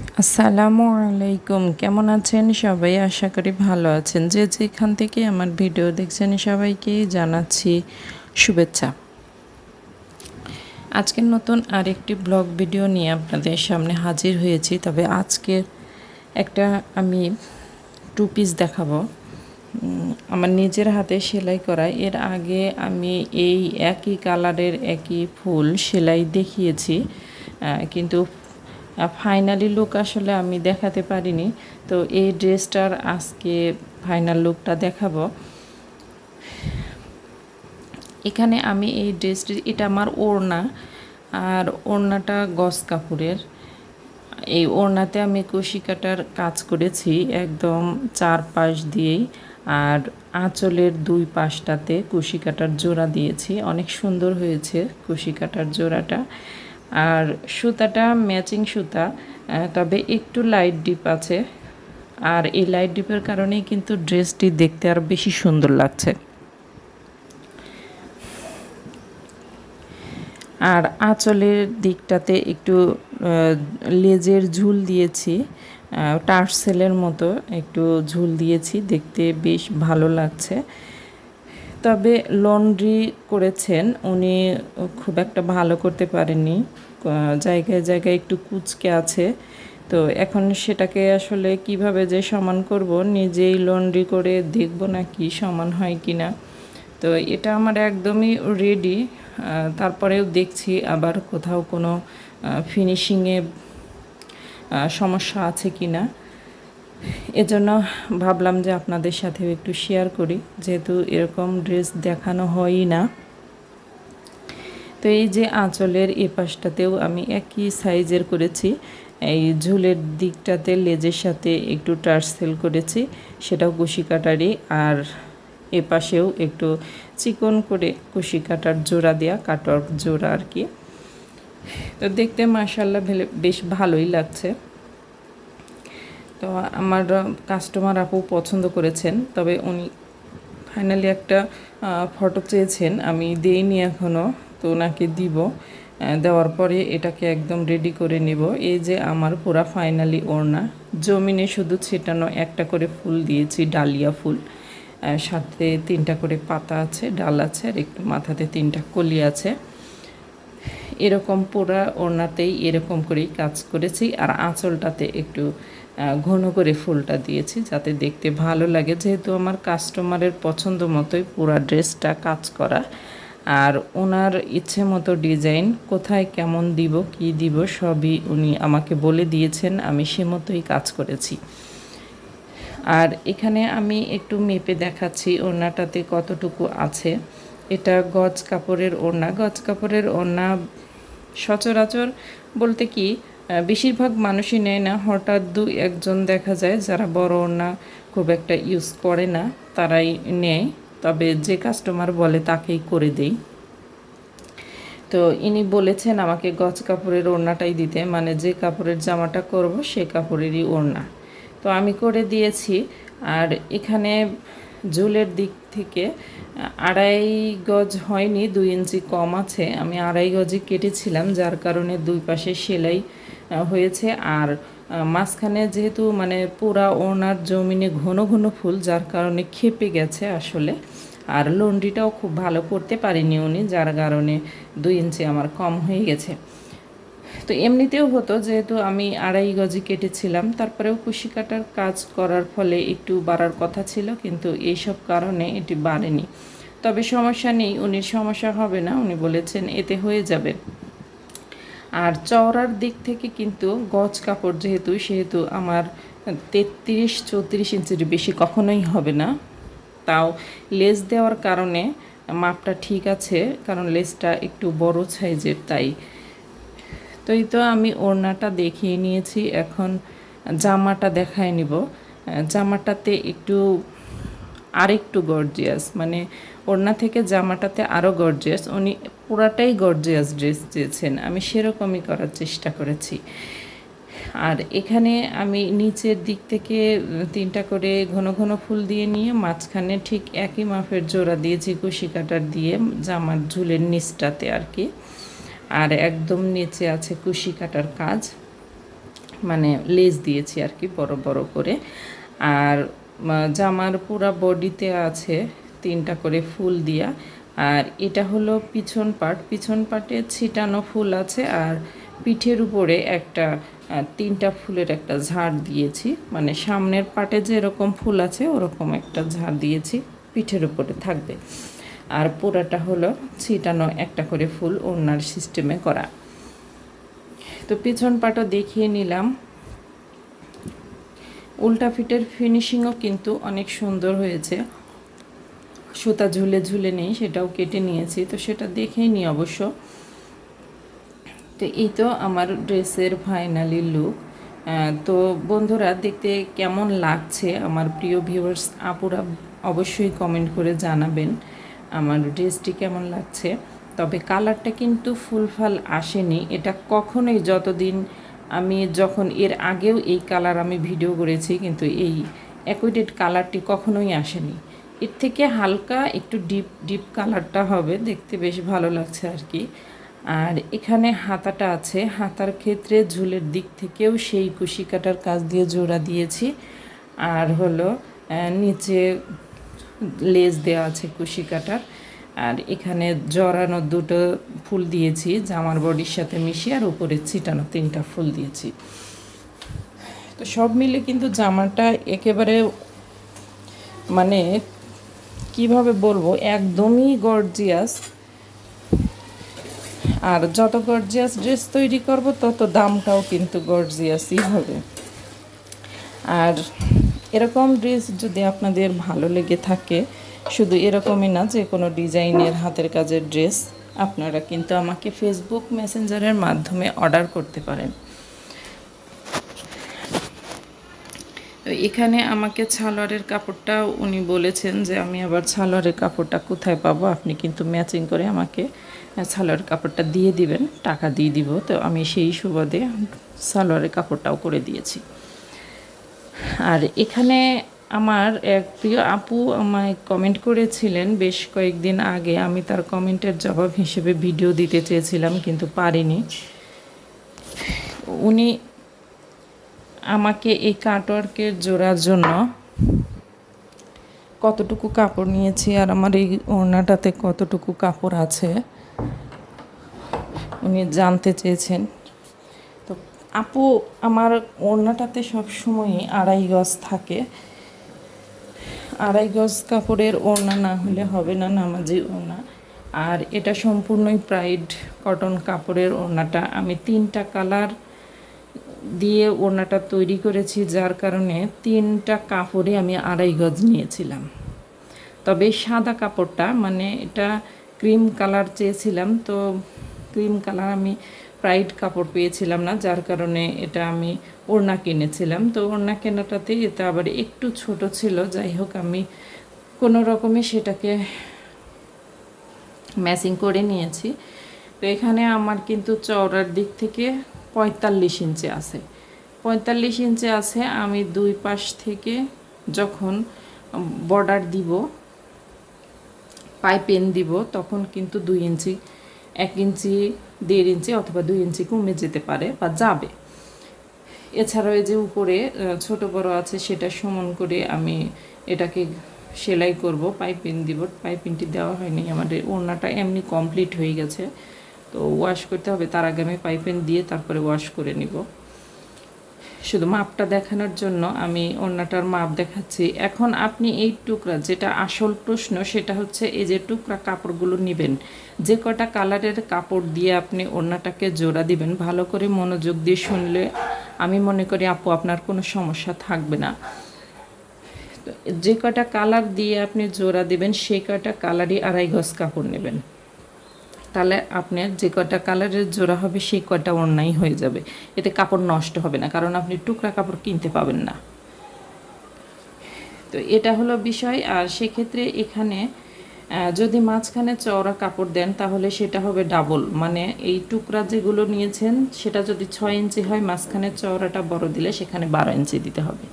আসসালামু আলাইকুম। কেমন আছেন সবাই? আশা করি ভালো আছেন। যে যেখান থেকে আমার ভিডিও দেখছেন সবাইকে জানাচ্ছি শুভেচ্ছা। আজকের নতুন আরেকটি ব্লগ ভিডিও নিয়ে আপনাদের সামনে হাজির হয়েছি। তবে আজকের একটা আমি টু পিস দেখাবো। আমার নিজের হাতে সেলাই করা। এর আগে আমি এই একই কালারের একই ফুল সেলাই দেখিয়েছি। কিন্তু ফাইনালি লুক আসলে আমি দেখাতে পারিনি। তো এই ড্রেসটার আজকে ফাইনাল লুকটা দেখাবো। এখানে আমি এই ড্রেসটি, এটা আমার ওড়না, আর ওড়নাটা গস কাপড়ের। এই ওড়নাতে আমি কুশি কাটার কাজ করেছি একদম চার পাশ দিয়েই, আর আঁচলের দুই পাশটাতে কুশি কাটার জোড়া দিয়েছি। অনেক সুন্দর হয়েছে কুশি কাটার জোড়াটা। আর সুতাটা ম্যাচিং সুতা তবে একটু লাইট ডিপ আছে। আর এই লাইট ডিপের কারণেই কিন্তু ড্রেসটি দেখতে আর বেশি সুন্দর লাগছে। আর আঁচলের দিকটাতে একটু লেজের ঝুল দিয়েছি টার্সেলের মতো একটু ঝুল দিয়েছি, দেখতে বেশ ভালো লাগছে। তবে লন্ড্রি করেছেন। উনি খুব একটা ভালো করতে পারেননি। জায়গায় জায়গায় একটু কুচকে আছে। তো এখন সেটাকে আসলে কীভাবে যে সমান করব, নিজেই লন্ড্রি করে দেখব না কি সমান হয় কি না। তো এটা আমার একদমই রেডি তারপরেও দেখছি আবার কোথাও কোনো ফিনিশিংয়ে সমস্যা আছে কি না। এজন্য ভাবলাম যে আপনাদের সাথেও একটু শেয়ার করি, যেহেতু এরকম ড্রেস দেখানো হয়ই না। তো এই যে আঁচলের এ পাশটাতেও আমি একই সাইজের করেছি, এই ঝুলের দিকটাতে লেজের সাথে একটু টার্সেল করেছি, সেটাও কুশি কাটারই আর এ পাশেও একটু চিকন করে কুশি কাটার জোড়া দেওয়া কাটওয়ার্ক জোড়া আর কি। তো দেখতে মাশাল্লাহ বেশ ভালোই লাগছে। তো আমার কাস্টমার আপু পছন্দ করেছেন, তবে উনি ফাইনালি একটা ফটো চেয়েছেন, আমি দেইনি এখনও তো ওনাকে দিব। দেওয়ার পরে এটাকে একদম রেডি করে নিব। এই যে আমার পুরা ফাইনালি ওড়না, জমিনে শুধু ছিটানো একটা করে ফুল দিয়েছি, ডালিয়া ফুল। সাথে তিনটা করে পাতা আছে, ডাল আছে, আর একটু মাথাতে তিনটা কলি আছে। এরকম পোড়া ওড়নাতেই এরকম করেই কাজ করেছি, আর আঁচলটাতে একটু ঘন করে ফুলটা দিয়েছি যাতে দেখতে ভালো লাগে। যেহেতু আমার কাস্টমারের পছন্দ মতোই পুরা ড্রেসটা কাজ করা। আর ওনার ইচ্ছে মতো ডিজাইন কোথায় কেমন দিব, কি দিব, সবই উনি আমাকে বলে দিয়েছেন, আমি সে মতোই কাজ করেছি। আর এখানে আমি একটু মেপে দেখাচ্ছি ওড়নাটাতে কতটুকু আছে। এটা গজ কাপড়ের ওড়না। গজ কাপড়ের ওড়না সচরাচর বলতে কি বেশিরভাগ মানুষই নেয় না। হঠাৎ দু একজন দেখা যায়, যারা বড় ওড়না খুব একটা ইউজ করে না, তারাই নেয়। তবে যে কাস্টমার বলে, তাকেই করে দেই। তো ইনি বলেছেন, আমাকে গজ কাপড়ের ওড়নাটাই দিতে। মানে যে কাপড়ের জামাটা করব, সে কাপড়েরই ওড়না। তো আমি করে দিয়েছি। আর এখানে জুলের দিক থেকে আড়াই গজ হয়নি, দুই ইঞ্চি কম আছে। আমি আড়াই গজে কেটেছিলাম, যার কারণে দুই পাশে সেলাই হয়েছে। আর মাঝখানে যেহেতু মানে পুরা ওনার জমিনে ঘন ঘন ফুল, যার কারণে খেপে গেছে আসলে। আর লন্ড্রিটাও খুব ভালো করতে পারিনি উনি, যার কারণে দুই ইঞ্চি আমার কম হয়ে গেছে। তো এমনিতেও হতো, যেহেতু আমি আড়াই গজি কেটেছিলাম, তারপরেও কুশি কাটার কাজ করার ফলে একটু বাড়ার কথা ছিল, কিন্তু এইসব কারণে এটি বাড়েনি। তবে সমস্যা নেই উনি সমস্যা হবে না, উনি বলেছেন এতে হয়ে যাবে। আর চওড়ার দিক থেকে কিন্তু গজ কাপড় যেহেতু, সেহেতু আমার তেত্রিশ, চৌত্রিশ ইঞ্চির বেশি কখনোই হবে না। তাও লেস দেওয়ার কারণে মাপটা ঠিক আছে, কারণ লেসটা একটু বড় সাইজের তাই। তো এই তো আমি ওড়নাটা দেখিয়ে নিয়েছি, এখন জামাটা দেখায় নিব। জামাটাতে একটু আরেকটু গর্জিয়াস মানে ওড়না থেকে জামাটাতে আরও গর্জিয়াস উনি পুরাটাই গর্জিয়াস ড্রেস দিয়েছেন। আমি সেরকমই করার চেষ্টা করেছি। আর এখানে আমি নিচের দিক থেকে তিনটা করে ঘন ঘন ফুল দিয়ে নিয়ে মাঝখানে ঠিক একই মাপের জোড়া দিয়েছি কুশি কাটার দিয়ে জামার ঝুলের নিচটাতে আর কি। আর একদম নিচে আছে কুশি কাটার কাজ। মানে লেজ দিয়েছি আর কি বড় বড় করে। আর জামার পুরা বডিতে আছে তিনটা করে ফুল দিয়া। আর এটা হলো পিছন পার্ট পিছন পার্টে ছিটানো ফুল আছে আর পিঠের উপরে একটা তিনটা ফুলের একটা ঝাড় দিয়েছি। মানে সামনের পাটে যেরকম ফুল আছে ওরকম একটা ঝাড় দিয়েছি, পিঠের উপরে থাকবে। আর পুরাটা হলো ছিটানো একটা করে ফুল ওনার সিস্টেমে করা। তো পিছন পাটও দেখিয়ে নিলাম। উল্টা ফিটের ফিনিশিংও কিন্তু অনেক সুন্দর হয়েছে। সুতা ঝুলে ঝুলে নেই, সেটাও কেটে নিয়েছি, তো সেটা দেখেই নি অবশ্য। তো এই তো আমার ড্রেসের ফাইনালি লুক। তো বন্ধুরা, দেখতে কেমন লাগছে? আমার প্রিয় ভিউয়ার্স, আপুরা অবশ্যই কমেন্ট করে জানাবেন আমার ড্রেসটি কেমন লাগছে। তবে কালারটা কিন্তু ফুলফাল আসেনি। এটা কখনোই যতদিন আমি যখন এর আগেও এই কালার আমি ভিডিও করেছি, কিন্তু এই অ্যাকুইডেড কালারটি কখনোই আসেনি। এর থেকে হালকা একটু ডিপ ডিপ কালারটা হবে। দেখতে বেশ ভালো লাগছে আর কি। আর এখানে হাতাটা আছে। হাতার ক্ষেত্রে ঝুলের দিক থেকেও সেই কুশি কাটার কাজ দিয়ে জোড়া দিয়েছি। আর হলো নিচে লেজ দেওয়া আছে কুশি কাটার আর এখানে জড়ানো দুটো ফুল দিয়েছি, জামার বডির সাথে মিশিয়ে আর উপরে ছিটানো তিনটা ফুল দিয়েছি। তো সব মিলে কিন্তু জামাটা একেবারে মানে কীভাবে বলব? একদমই গর্জিয়াস আর যত গর্জিয়াস ড্রেস তৈরি করব, তত দামটাও কিন্তু গর্জিয়াসই হবে। আর এরকম ড্রেস যদি আপনাদের ভালো লেগে থাকে, শুধু এরকমই না, যে কোনো ডিজাইনের হাতের কাজের ড্রেস আপনারা কিন্তু আমাকে ফেসবুক মেসেঞ্জারের মাধ্যমে অর্ডার করতে পারেন। তো এখানে আমাকে ছালোয়ারের কাপড়টা উনি বলেছেন যে, আমি আবার ছালোয়ারের কাপড়টা কোথায় পাবো? আপনি কিন্তু ম্যাচিং করে আমাকে সালোয়ারের কাপড়টা দিয়ে দিবেন, টাকা দিয়ে দিব। তো আমি সেই সুবাদে সালোয়ারের কাপড়টাও করে দিয়েছি। আর এখানে আমার এক প্রিয় আপু আমায় কমেন্ট করেছিলেন, বেশ কয়েকদিন আগে আমি তার কমেন্টের জবাব হিসেবে ভিডিও দিতে চেয়েছিলাম, কিন্তু পারিনি। উনি আমাকে এই কাটওয়ার্কের জোড়ার জন্য কতটুকু কাপড় নিয়েছি আর আমার এই ওড়নাটাতে কতটুকু কাপড় আছে, উনি জানতে চেয়েছেন। তো আপু, আমার ওড়নাটাতে সবসময়ই আড়াই গজ থাকে। আড়াই গজ কাপড়ের ওড়না না হলে হবে না নামাজি ওড়না। আর এটা সম্পূর্ণই প্রাইড কটন কাপড়ের ওড়নাটা। আমি তিনটা কালার দিয়ে ওড়নাটা তৈরি করেছি, যার কারণে তিনটা কাপড়ে আমি আড়াই গজ নিয়েছিলাম। তবে সাদা কাপড়টা মানে এটা ক্রিম কালার চেয়েছিলাম, তো ক্রিম কালার আমি প্রাইড কাপড় পেয়েছিলাম না, যার কারণে এটা আমি ওড়না কিনেছিলাম। তো ওড়না কেনাটাতে এটা আবার একটু ছোট ছিল, যাই হোক আমি কোনো রকমে সেটাকে ম্যাচিং করে নিয়েছি। তো এখানে আমার কিন্তু চওড়ার দিক থেকে পঁয়তাল্লিশ ইঞ্চি আছে। পঁয়তাল্লিশ ইঞ্চি আছে, আমি দুই পাশ থেকে যখন বর্ডার দিব পাইপেন দিব, তখন কিন্তু দুই ইঞ্চি, এক ইঞ্চি, দেড় ইঞ্চি অথবা দুই ইঞ্চি কমে যেতে পারে বা যাবে। এছাড়াও এই যে উপরে ছোট বড় আছে, সেটা সমান করে আমি এটাকে সেলাই করব পাইপিং দিব পাইপিংটি দেওয়া হয়নি, আমাদের ওড়নাটা এমনি কমপ্লিট হয়ে গেছে। তো ওয়াশ করতে হবে, তার আগে আমি পাইপেন দিয়ে তারপরে ওয়াশ করে নিব। শুধু মাপটা দেখানোর জন্য আমি ওড়নাটার মাপ দেখাচ্ছি। এখন আপনি এই টুকরা, যেটা আসল প্রশ্ন, সেটা হচ্ছে এই যে টুকরা কাপড়গুলো নেবেন, যে কটা কালারের কাপড় দিয়ে আপনি ওড়নাটাকে জোড়া দিবেন, ভালো করে মনোযোগ দিয়ে শুনলে আমি মনে করি আপু আপনার কোনো সমস্যা থাকবে না। যে কটা কালার দিয়ে আপনি জোড়া দিবেন, সেই কটা কালারই আড়াই গজ কাপড় নেবেন। তাহলে আপনার যে কটা কালারের জোড়া হবে, সেই কটা অন্যায় হয়ে যাবে। এতে কাপড় নষ্ট হবে না, কারণ আপনি টুকরা কাপড় কিনতে পাবেন না। তো এটা হলো বিষয়, আর সেক্ষেত্রে এখানে যদি মাঝখানে চওড়া কাপড় দেন, তাহলে সেটা হবে ডাবল মানে এই টুকরা যেগুলো নিয়েছেন, সেটা যদি ছয় ইঞ্চি হয়, মাঝখানে চওড়াটা বড় দিলে সেখানে বারো ইঞ্চি দিতে হবে।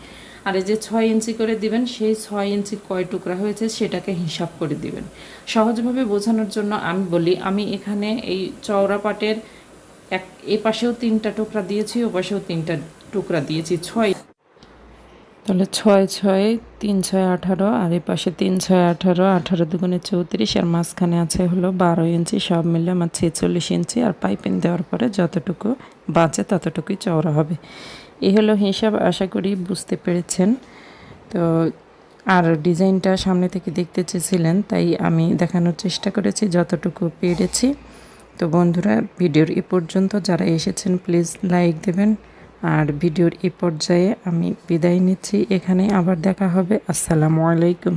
আর এই যে ছয় ইঞ্চি করে দিবেন, সেই ছয় ইঞ্চি কয় টুকরা হয়েছে সেটাকে হিসাব করে দিবেন। সহজভাবে বোঝানোর জন্য আমি বলি, আমি এখানে এই চওড়া পাটের এক, এ পাশেও তিনটা টুকরা দিয়েছি, ও পাশেও তিনটা টুকরা দিয়েছি, ছয়। তাহলে ছয় ছয়, তিন, ছয়, আঠারো, আর এই পাশে তিন, ছয়, আঠারো আঠারো দুগুণে চৌত্রিশ, আর মাঝখানে আছে হলো বারো ইঞ্চি, সব মিলে আমার ছেচল্লিশ ইঞ্চি, আর পাইপিং দেওয়ার পরে যতটুকু বাঁচে ততটুকুই চওড়া হবে। এই হলো হিসাব, আশা করি বুঝতে পেরেছেন। তো আর ডিজাইনটা সামনে থেকে দেখতে চেয়েছিলেন, তাই আমি দেখানোর চেষ্টা করেছি, যতটুকু পেরেছি। তো বন্ধুরা, ভিডিওর এ পর্যন্ত যারা এসেছেন, প্লিজ লাইক দেবেন। আর ভিডিওর এ পর্যায়ে আমি বিদায় নিচ্ছি, এখানে আবার দেখা হবে। আসসালামু আলাইকুম।